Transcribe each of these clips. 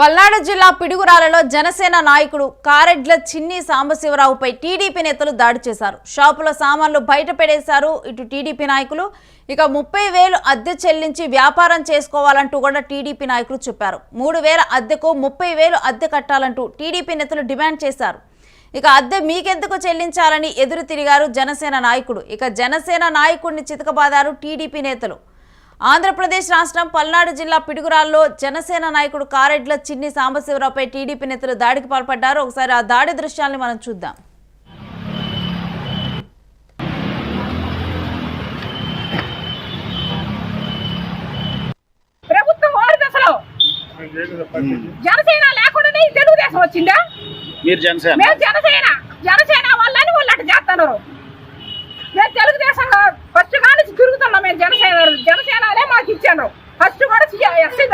పల్నాడు జిల్లా పిడుగురాలలో జనసేన నాయకుడు కారెడ్ల చిన్ని సాంబశివరావుపై టీడీపీ నేతలు దాడి చేశారు. షాపులో సామాన్లు బయట పెడేశారు. ఇటు టీడీపీ నాయకులు ఇక ముప్పై వేలు అద్దె చెల్లించి వ్యాపారం చేసుకోవాలంటూ కూడా టీడీపీ నాయకులు చెప్పారు. మూడు వేల అద్దెకు ముప్పై వేలు అద్దె కట్టాలంటూ టీడీపీ నేతలు డిమాండ్ చేశారు. ఇక అద్దె మీకెందుకు చెల్లించాలని ఎదురు తిరిగారు జనసేన నాయకుడు. ఇక జనసేన నాయకుడిని చితకబాదారు టీడీపీ నేతలు. ఆంధ్రప్రదేశ్ రాష్ట్రం పల్నాడు జిల్లా పిడుగురాల్లో జనసేన నాయకుడు కారెడ్ల చిన్ని సాంబశివరావుపై టీడీపీ నేతలు దాడికి పాల్పడ్డారు. ఒకసారి ఆ దాడి దృశ్యాల్ని మనం చూద్దాం. జనసేన లేకుండానే తెలుగుదేశం వచ్చిందా? మీరు జనసేన? జనసేన జనసేన వాళ్ళని వాళ్ళు అట్లా చేస్తున్నారు తెలుగుదేశం జనసేనలే మాకు ఇచ్చాను. ఫస్ట్ కూడా ఎస్సీ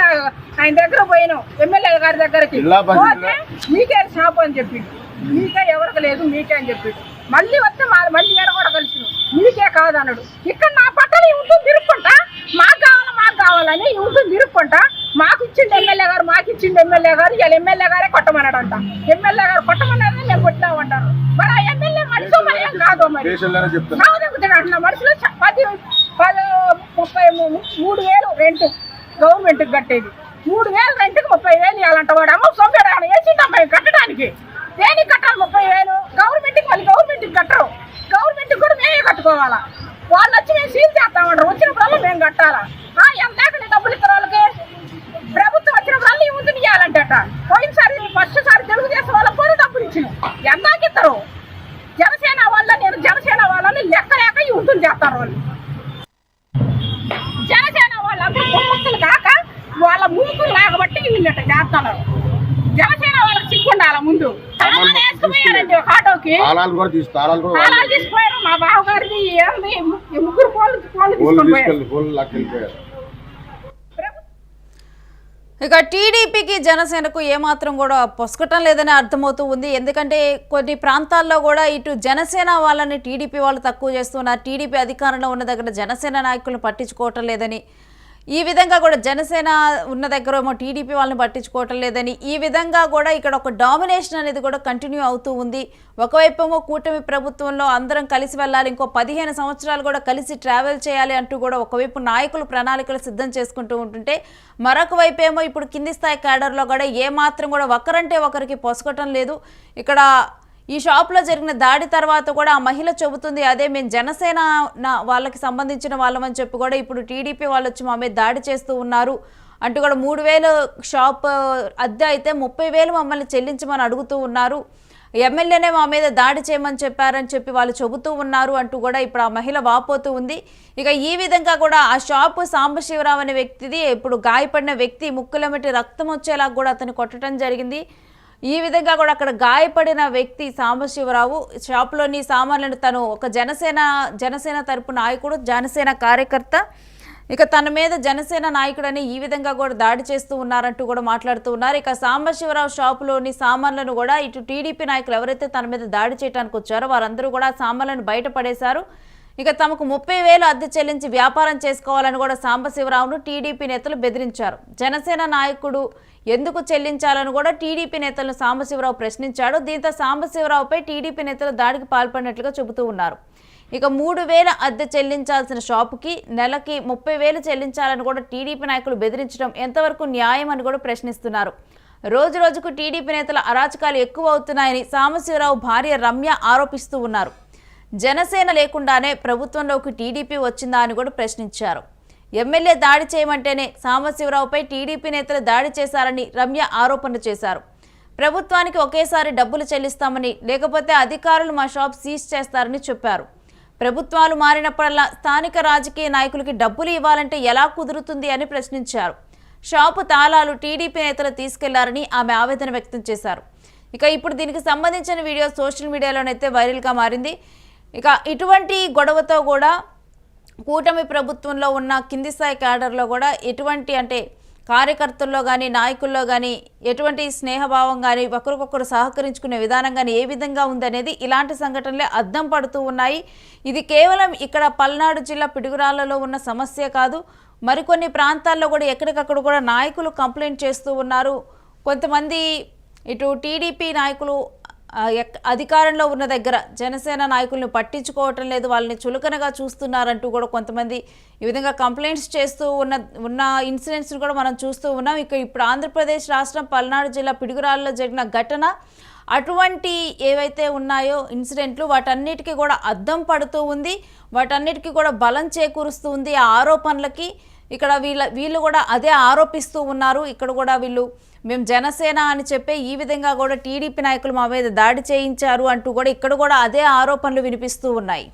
ఆయన దగ్గర పోయినాం ఎమ్మెల్యే గారి దగ్గరికి. పోతే మీకే షాపు అని చెప్పిండు. మీకే ఎవరికి లేదు మీకే అని చెప్పిండు. మళ్ళీ వస్తే మా మళ్ళీ ఏడ కూడా కలిసి మీకే కాదు అన్నాడు ఇక్కడ నా పక్కన ఉంటుంది తిరుక్కుంటా? మాకు కావాలా మాకు కావాలని ఉంటుంది తిరుక్కుంటా? మాకు ఇచ్చిండు ఎమ్మెల్యే గారు మాకు ఇచ్చిండు ఎమ్మెల్యే గారు ఇలా ఎమ్మెల్యే గారే కొట్టమన్నాడంట. ఎమ్మెల్యే గారు కొట్టమన్నారని మేము కొట్టినామంటారు. మరి ఆ ఎమ్మెల్యే మనిషి మరి ఏం కాదు మరి? చెప్తున్నా. మనుషులు పది పది మూడు వేలు రెంట్ గవర్నమెంట్కి కట్టేది. మూడు వేలు రెంట్కి ముప్పై వేలు ఇవ్వాలంట వాడు. అమ్మ సొమ్మిడు ఆయన వేసిందమ్మా కట్టడానికి. దేనికి కట్టాలి ముప్పై వేలు? గవర్నమెంట్కి మళ్ళీ గవర్నమెంట్కి కట్టరు. గవర్నమెంట్కి కూడా మేమే కట్టుకోవాలా. వాళ్ళు వచ్చి మేము సీల్ చేస్తామంటారు వచ్చినప్పుడల్లా మేము కట్టాలా? ఎంత దాకా డబ్బులు ఇస్తారు వాళ్ళకి? ప్రభుత్వం వచ్చినప్పుడల్లా ఈ ముందు ఇవ్వాలంటట పోయినసారి ఫస్ట్ సారి తెలుగుదేశం వాళ్ళకి కూడా డబ్బులు ఇచ్చిన. ఎందాక ఇస్తారు? జనసేన వాళ్ళ నేను జనసేన వాళ్ళని లెక్క లేక ఈ ఉంటుంది చేస్తారు వాళ్ళు. జనసేన వాళ్ళందరూ ముక్కులు కాక వాళ్ళ మూకులు లేకబట్టి వీళ్ళట చేస్తున్నారు. జనసేన వాళ్ళకి సిగ్గుండాల ముందు? వేసుకుపోయారండి ఒక ఆటోకి. తీసుకుపోయారు. మా బావగారిది ఏంది ముగ్గురు పోలు పోలు ఫోన్లు ఇక టీడీపీకి జనసేనకు ఏమాత్రం కూడా పొసగటం లేదని అర్థమవుతూ ఉంది. ఎందుకంటే కొన్ని ప్రాంతాల్లో కూడా ఇటు జనసేన వాళ్ళని టీడీపీ వాళ్ళు తక్కువ చేస్తున్నారు. టీడీపీ అధికారంలో ఉన్న దగ్గర జనసేన నాయకులను పట్టించుకోవటం లేదని ఈ విధంగా కూడా జనసేన ఉన్న దగ్గర ఏమో టీడీపీ వాళ్ళని పట్టించుకోవటం లేదని ఈ విధంగా కూడా ఇక్కడ ఒక డామినేషన్ అనేది కూడా కంటిన్యూ అవుతూ ఉంది. ఒకవైపు ఏమో కూటమి ప్రభుత్వంలో అందరం కలిసి వెళ్ళాలి ఇంకో పదిహేను సంవత్సరాలు కూడా కలిసి ట్రావెల్ చేయాలి అంటూ కూడా ఒకవైపు నాయకులు ప్రణాళికలు సిద్ధం చేసుకుంటూ ఉంటుంటే మరొక వైపు ఏమో ఇప్పుడు కింది స్థాయి క్యాడర్లో కూడా ఏ మాత్రం కూడా ఒకరంటే ఒకరికి పొసగటం లేదు. ఇక్కడ ఈ షాప్లో జరిగిన దాడి తర్వాత కూడా ఆ మహిళ చెబుతుంది అదే మేము జనసేన వాళ్ళకి సంబంధించిన వాళ్ళమని చెప్పి కూడా ఇప్పుడు టీడీపీ వాళ్ళు వచ్చి మా మీద దాడి చేస్తూ ఉన్నారు. అంటూ కూడా మూడు వేలు షాప్ అద్దె అయితే ముప్పై వేలు మమ్మల్ని చెల్లించమని అడుగుతూ ఉన్నారు. ఎమ్మెల్యేనే మా మీద దాడి చేయమని చెప్పారని చెప్పి వాళ్ళు చెబుతూ ఉన్నారు అంటూ కూడా ఇప్పుడు ఆ మహిళ వాపోతూ ఉంది. ఇక ఈ విధంగా కూడా ఆ షాపు సాంబశివరావు అనే వ్యక్తిది ఇప్పుడు గాయపడిన వ్యక్తి ముక్కులమిటి రక్తం వచ్చేలా కూడా అతను కొట్టడం జరిగింది. ఈ విధంగా కూడా అక్కడ గాయపడిన వ్యక్తి సాంబశివరావు షాప్లోని సామాన్లను తను ఒక జనసేన జనసేన తరపు నాయకుడు జనసేన కార్యకర్త. ఇక తన మీద జనసేన నాయకుడని ఈ విధంగా కూడా దాడి చేస్తూ ఉన్నారంటూ కూడా మాట్లాడుతూ ఉన్నారు. ఇక సాంబశివరావు షాపులోని సామాన్లను కూడా ఇటు టీడీపీ నాయకులు ఎవరైతే తన మీద దాడి చేయడానికి వచ్చారో వారందరూ కూడా సామాన్లను బయటపడేశారు ఇక తమకు ముప్పై వేలు అద్దె చెల్లించి వ్యాపారం చేసుకోవాలని కూడా సాంబశివరావును టీడీపీ నేతలు బెదిరించారు. జనసేన నాయకుడు ఎందుకు చెల్లించాలని కూడా టీడీపీ నేతలను సాంబశివరావు ప్రశ్నించాడు. దీంతో సాంబశివరావుపై టీడీపీ నేతలు దాడికి పాల్పడినట్లుగా చెబుతూ ఉన్నారు. ఇక మూడు వేల అద్దె చెల్లించాల్సిన షాపుకి నెలకి ముప్పై వేలు చెల్లించాలని కూడా టీడీపీ నాయకులు బెదిరించడం ఎంతవరకు న్యాయం అని కూడా ప్రశ్నిస్తున్నారు. రోజు రోజుకు టీడీపీ నేతల అరాచకాలు ఎక్కువ అవుతున్నాయని సాంబశివరావు భార్య రమ్య ఆరోపిస్తూ ఉన్నారు. జనసేన లేకుండానే ప్రభుత్వంలోకి టీడీపీ వచ్చిందా అని కూడా ప్రశ్నించారు. ఎమ్మెల్యే దాడి చేయమంటేనే సాంబశివరావుపై టీడీపీ నేతలు దాడి చేశారని రమ్య ఆరోపణలు చేశారు. ప్రభుత్వానికి ఒకేసారి డబ్బులు చెల్లిస్తామని లేకపోతే అధికారులు మా షాప్ సీజ్ చేస్తారని చెప్పారు. ప్రభుత్వాలు మారినప్పుడల్లా స్థానిక రాజకీయ నాయకులకి డబ్బులు ఇవ్వాలంటే ఎలా కుదురుతుంది అని ప్రశ్నించారు. షాపు తాళాలు టీడీపీ నేతలు తీసుకెళ్ళారని ఆమె ఆవేదన వ్యక్తం చేశారు. ఇక ఇప్పుడు దీనికి సంబంధించిన వీడియో సోషల్ మీడియాలోనైతే వైరల్గా మారింది. ఇక ఇటువంటి గొడవతో కూడా కూటమి ప్రభుత్వంలో ఉన్న కింది స్థాయి క్యాడర్లో కూడా ఎటువంటి అంటే కార్యకర్తల్లో కానీ నాయకుల్లో కానీ ఎటువంటి స్నేహభావం కానీ ఒకరికొకరు సహకరించుకునే విధానం కానీ ఏ విధంగా ఉందనేది ఇలాంటి సంఘటనలే అద్దం పడుతూ ఉన్నాయి. ఇది కేవలం ఇక్కడ పల్నాడు జిల్లా పిడుగురాళ్ళలో ఉన్న సమస్య కాదు. మరికొన్ని ప్రాంతాల్లో కూడా ఎక్కడికక్కడ కూడా నాయకులు కంప్లైంట్ చేస్తూ ఉన్నారు. కొంతమంది ఇటు టీడీపీ నాయకులు అధికారంలో ఉన్న దగ్గర జనసేన నాయకులను పట్టించుకోవటం లేదు వాళ్ళని చులకనగా చూస్తున్నారంటూ కూడా కొంతమంది ఈ విధంగా కంప్లైంట్స్ చేస్తూ ఉన్న ఉన్న ఇన్సిడెంట్స్ని కూడా మనం చూస్తూ ఉన్నాం. ఇక ఇప్పుడు ఆంధ్రప్రదేశ్ రాష్ట్రం పల్నాడు జిల్లా పిడుగురాళ్ళలో జరిగిన ఘటన అటువంటి ఏవైతే ఉన్నాయో ఇన్సిడెంట్లు వాటన్నిటికీ కూడా అద్దం పడుతూ ఉంది. వాటన్నిటికీ కూడా బలం చేకూరుస్తూ ఉంది. ఆ ఆరోపణలకి ఇక్కడ వీళ్ళ వీళ్ళు కూడా అదే ఆరోపిస్తూ ఉన్నారు. ఇక్కడ కూడా వీళ్ళు మేము జనసేన అని చెప్పే ఈ విధంగా కూడా టీడీపీ నాయకులు మా మీద దాడి చేయించారు అంటూ కూడా ఇక్కడ కూడా అదే ఆరోపణలు వినిపిస్తూ ఉన్నాయి.